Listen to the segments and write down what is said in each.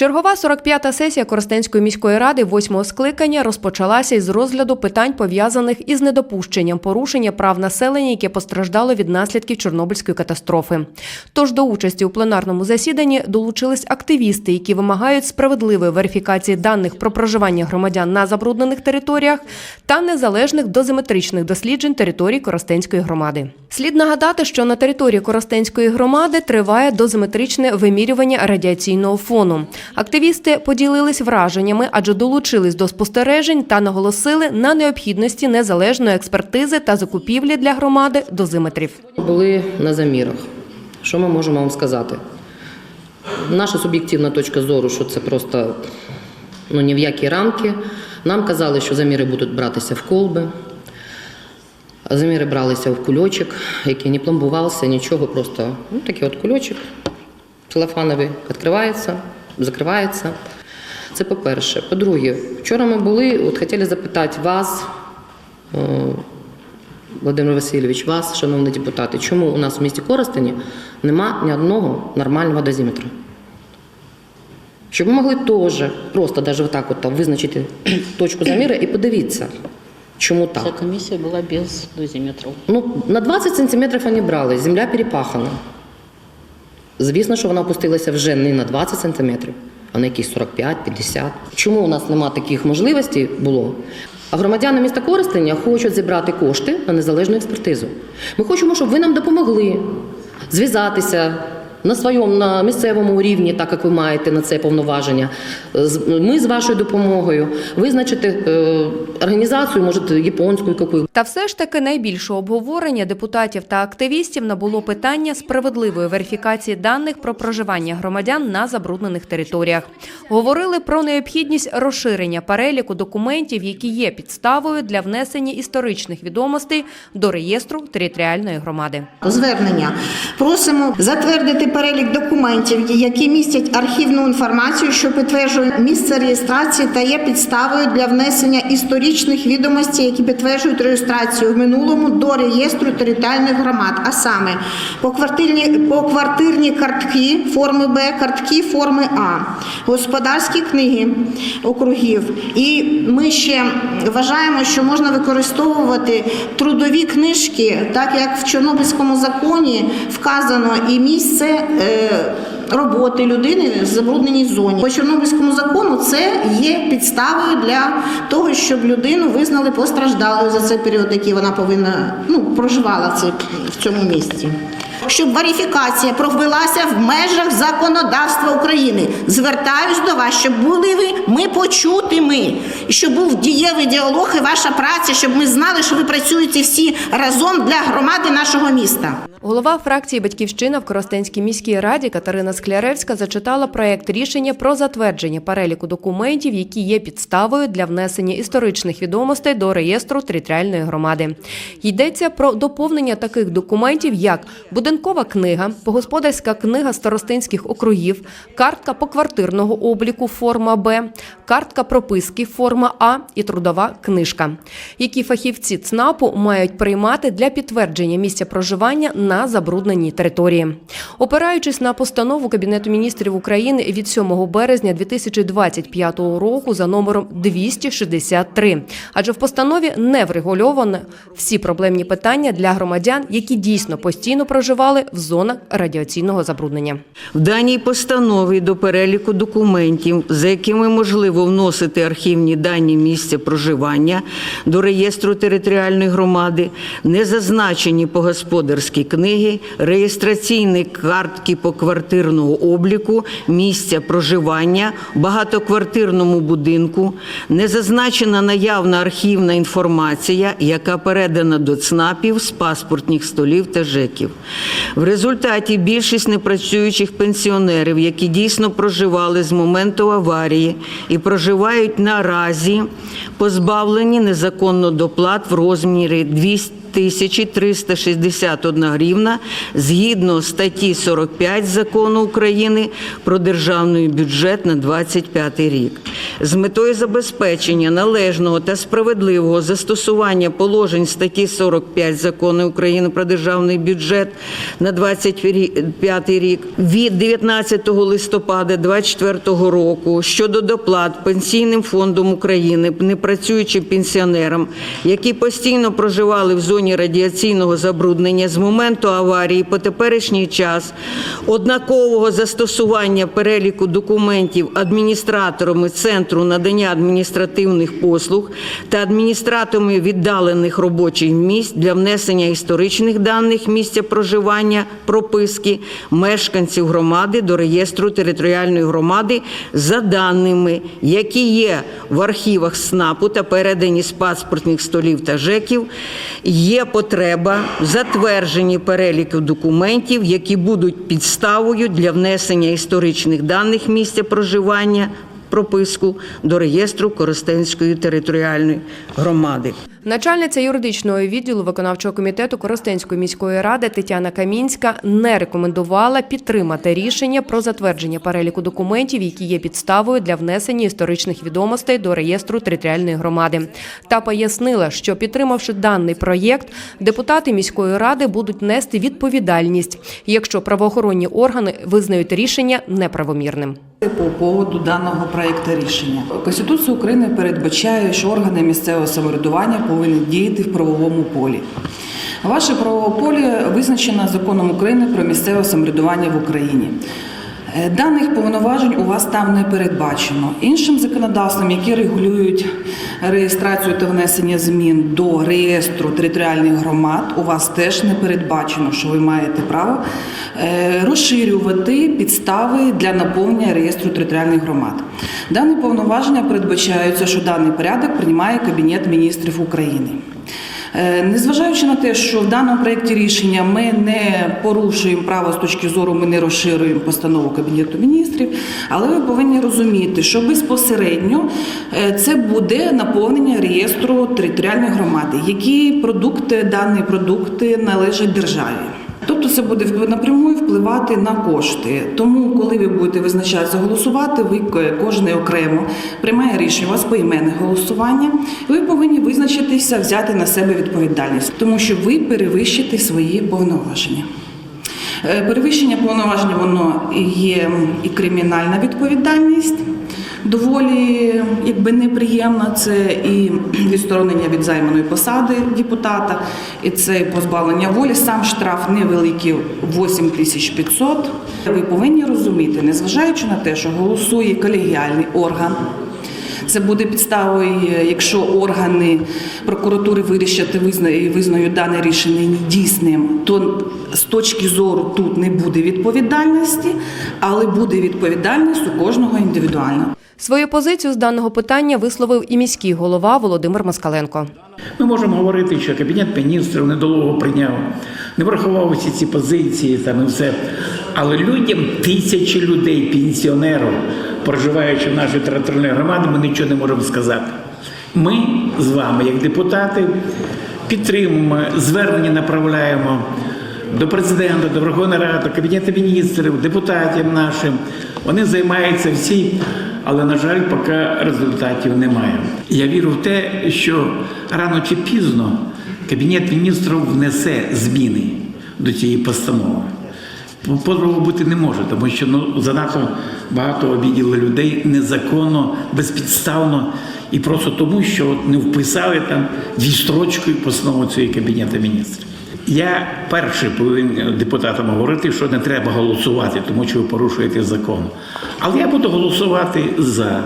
Чергова 45-та сесія Коростенської міської ради восьмого скликання розпочалася із розгляду питань, пов'язаних із недопущенням порушення прав населення, яке постраждало від наслідків Чорнобильської катастрофи. Тож до участі у пленарному засіданні долучились активісти, які вимагають справедливої верифікації даних про проживання громадян на забруднених територіях та незалежних дозиметричних досліджень територій Коростенської громади. Слід нагадати, що на території Коростенської громади триває дозиметричне вимірювання радіаційного фону. Активісти поділились враженнями, адже долучились до спостережень та наголосили на необхідності незалежної експертизи та закупівлі для громади дозиметрів. Були на замірах. Що ми можемо вам сказати? Наша суб'єктивна точка зору, що це просто ну, ні в які рамки. Нам казали, що заміри будуть братися в колби. Заміри бралися в кульочок, який не пломбувався, нічого, просто ну, такий от кульочок целофановий відкривається, закривається. Це по-перше. По-друге, вчора ми були, от хотіли запитати вас, е, Володимир Васильович, вас, шановні депутати, чому у нас в місті Коростені нема ні одного нормального дозиметра? Щоб ми могли теж просто навіть отак от визначити точку заміру і подивитися, чому так? Ця комісія була без дозиметрів. Ну, на 20 сантиметрів вони брали, земля перепахана. Звісно, що вона опустилася вже не на 20 сантиметрів, а на якісь 45-50. Чому у нас нема таких можливостей було? А громадяни міста Коростеня хочуть зібрати кошти на незалежну експертизу. Ми хочемо, щоб ви нам допомогли зв'язатися на своєму на місцевому рівні, так як ви маєте на це повноваження. З- Ми з вашою допомогою визначити е, організацію, може, японську яку Та все ж таки найбільше обговорення депутатів та активістів набуло питання справедливої верифікації даних про проживання громадян на забруднених територіях. Говорили про необхідність розширення переліку документів, які є підставою для внесення історичних відомостей до реєстру територіальної громади. Звернення просимо затвердити перелік документів, які містять архівну інформацію, що підтверджує місце реєстрації та є підставою для внесення історичних відомостей, які підтверджують реєстрацію в минулому до реєстру територіальних громад, а саме поквартирні, поквартирні картки форми Б, картки форми А, господарські книги округів. І ми ще вважаємо, що можна використовувати трудові книжки, так як в Чорнобильському законі вказано і місце е, роботи людини в забрудненій зоні. По Чорнобильському закону це є підставою для того, щоб людину визнали постраждалою за цей період, який вона повинна ну, проживала в, в цьому місці. Щоб верифікація провелася в межах законодавства України. Звертаюсь до вас, щоб були ви ми почутими, і щоб був дієвий діалог і ваша праця, щоб ми знали, що ви працюєте всі разом для громади нашого міста. Голова фракції Батьківщина в Коростенській міській раді Катерина Скляревська зачитала проект рішення про затвердження переліку документів, які є підставою для внесення історичних відомостей до реєстру територіальної громади. Йдеться про доповнення таких документів, як будинкова книга, погосподарська книга старостинських округів, картка поквартирного обліку форма Б, картка прописки форма А і трудова книжка, які фахівці ЦНАПу мають приймати для підтвердження місця проживання на забрудненій території. Опираючись на постанову Кабінету міністрів України від 7 березня 2025 року за номером 263, адже в постанові не врегульовано всі проблемні питання для громадян, які дійсно постійно проживали в зонах радіаційного забруднення. В даній постанові до переліку документів, за якими можливо вносити архівні дані місця проживання до реєстру територіальної громади, не зазначені погосподарські книги, реєстраційні картки поквартирного обліку, місця проживання, багатоквартирному будинку, не зазначена наявна архівна інформація, яка передана до ЦНАПів з паспортних столів та ЖЕКів. В результаті більшість непрацюючих пенсіонерів, які дійсно проживали з моменту аварії і проживають наразі, позбавлені незаконно доплат в розмірі 200 1361 гривна згідно статті 45 Закону України про державний бюджет на 25 рік. з метою забезпечення належного та справедливого застосування положень статті 45 Закону України про державний бюджет на 25 рік від 19 листопада 2024 року щодо доплат Пенсійним фондом України непрацюючим пенсіонерам, які постійно проживали в зоні радіаційного забруднення з моменту аварії по теперішній час, однакового застосування переліку документів адміністраторами Центру надання адміністративних послуг та адміністраторами віддалених робочих місць для внесення історичних даних місця проживання, прописки мешканців громади до реєстру територіальної громади за даними, які є в архівах СНАПу та передані з паспортних столів та ЖЕКів, є потреба в затвердженні переліку документів, які будуть підставою для внесення історичних даних місця проживання, прописку до реєстру Коростенської територіальної громади. Начальниця юридичного відділу виконавчого комітету Коростенської міської ради Тетяна Камінська не рекомендувала підтримати рішення про затвердження переліку документів, які є підставою для внесення історичних відомостей до реєстру територіальної громади. Та пояснила, що підтримавши даний проєкт, депутати міської ради будуть нести відповідальність, якщо правоохоронні органи визнають рішення неправомірним. По поводу даного проекту рішення Конституція України передбачає, що органи місцевого самоврядування повинні діяти в правовому полі. Ваше правове поле визначено законом України про місцеве самоврядування в Україні. Е, Даних повноважень у вас там не передбачено. Іншим законодавством, які регулюють реєстрацію та внесення змін до реєстру територіальних громад, у вас теж не передбачено, що ви маєте право е, розширювати підстави для наповнення реєстру територіальних громад. Дані повноваження передбачаються, що даний порядок приймає Кабінет міністрів України. Е, Незважаючи на те, що в даному проєкті рішення ми не порушуємо право з точки зору, ми не розширюємо постанову Кабінету міністрів, але ви повинні розуміти, що безпосередньо е, це буде наповнення реєстру територіальних громади, які продукти, дані продукти належать державі. Тобто це буде напряму впливати на кошти. Тому, коли ви будете визначатися голосувати, ви кожен окремо приймає рішення. У вас поіменне голосування. Ви повинні визначитися, взяти на себе відповідальність, тому що ви перевищите свої повноваження. Е, Перевищення повноважень воно є і кримінальна відповідальність. Доволі якби неприємна це і відсторонення від займаної посади депутата, і це позбавлення волі. Сам штраф невеликий 8500. Ви повинні розуміти, незважаючи на те, що голосує колегіальний орган. Це буде підставою, якщо органи прокуратури вирішать визнають дане рішення недійсним, то з точки зору тут не буде відповідальності, але буде відповідальність у кожного індивідуально. Свою позицію з даного питання висловив і міський голова Володимир Москаленко. Ми можемо говорити, що кабінет міністрів недолуго прийняв, не врахував усі ці позиції там і все. Але людям, тисячі людей, пенсіонерів, проживаючи в нашій територіальній громаді, ми нічого не можемо сказати. Ми з вами, як депутати, підтримуємо, звернення направляємо до президента, до Верховної Ради, Кабінету міністрів, депутатів нашим. Вони займаються всі, але, на жаль, поки результатів немає. Я вірю в те, що рано чи пізно Кабінет міністрів внесе зміни до цієї постанови. По-другому бути не може, тому що ну, занадто багато обіділи людей незаконно, безпідставно і просто тому, що не вписали там дві строчки постанову цієї кабінету міністрів. Я перший повинен депутатам говорити, що не треба голосувати, тому що ви порушуєте закон. Але я буду голосувати за,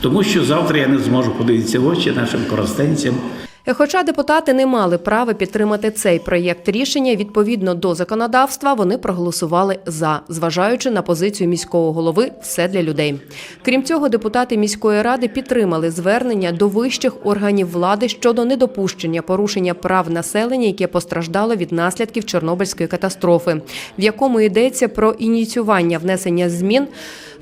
тому що завтра я не зможу подивитися в очі нашим коростенцям. Е, Хоча депутати не мали права підтримати цей проєкт рішення, відповідно до законодавства, вони проголосували за, зважаючи на позицію міського голови все для людей. Крім цього, депутати міської ради підтримали звернення до вищих органів влади щодо недопущення порушення прав населення, яке постраждало від наслідків Чорнобильської катастрофи, в якому йдеться про ініціювання внесення змін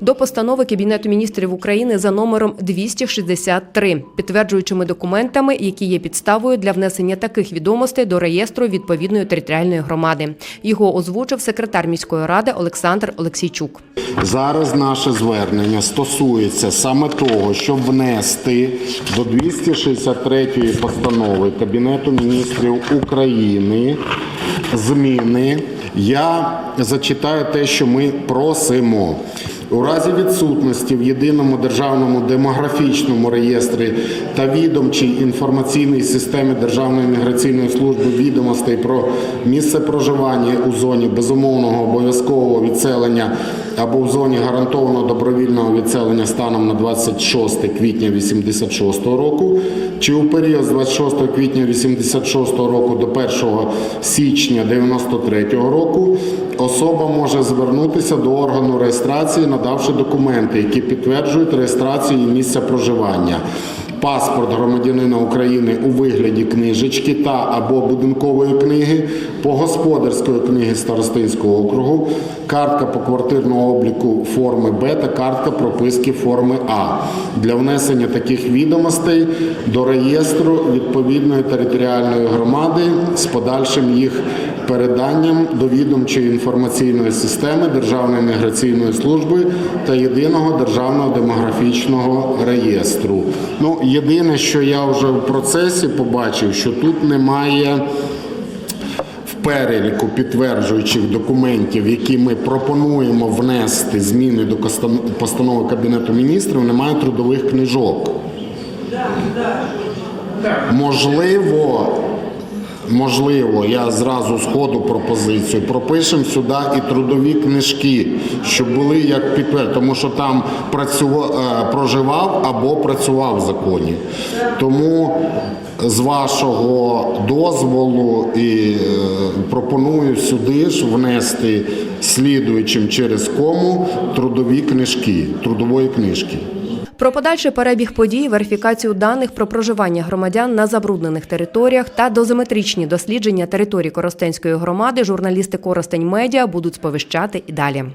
до постанови Кабінету міністрів України за номером 263, підтверджуючими документами, які є підставою для внесення таких відомостей до реєстру відповідної територіальної громади. Його озвучив секретар міської ради Олександр Олексійчук. Зараз наше звернення стосується саме того, щоб внести до 263 постанови Кабінету міністрів України зміни. Я зачитаю те, що ми просимо. У разі відсутності в єдиному державному демографічному реєстрі та відомчій інформаційній системі Державної міграційної служби відомостей про місце проживання у зоні безумовного обов'язкового відселення або в зоні гарантованого добровільного відселення станом на 26 квітня 86 року, чи у період з 26 квітня 86 року до 1 січня 93 року, особа може звернутися до органу реєстрації, надавши документи, які підтверджують реєстрацію і місця проживання. Паспорт громадянина України у вигляді книжечки та або будинкової книги, погосподарської книги Старостинського округу, картка поквартирного обліку форми Б та картка прописки форми А для внесення таких відомостей до реєстру відповідної територіальної громади з подальшим їх переданням до відомчої інформаційної системи Державної міграційної служби та єдиного державного демографічного реєстру. Ну, єдине, що я вже в процесі побачив, що тут немає в переліку підтверджуючих документів, які ми пропонуємо внести зміни до постанови Кабінету міністрів, немає трудових книжок. Можливо, можливо, я зразу сходу пропозицію. Пропишемо сюди і трудові книжки, щоб були як підтвердження, тому що там працював, проживав або працював в законі. Тому з вашого дозволу і е, пропоную сюди ж внести слідуючим через кому трудові книжки, трудової книжки. Про подальший перебіг подій, верифікацію даних про проживання громадян на забруднених територіях та дозиметричні дослідження територій Коростенської громади журналісти Коростень Медіа будуть сповіщати і далі.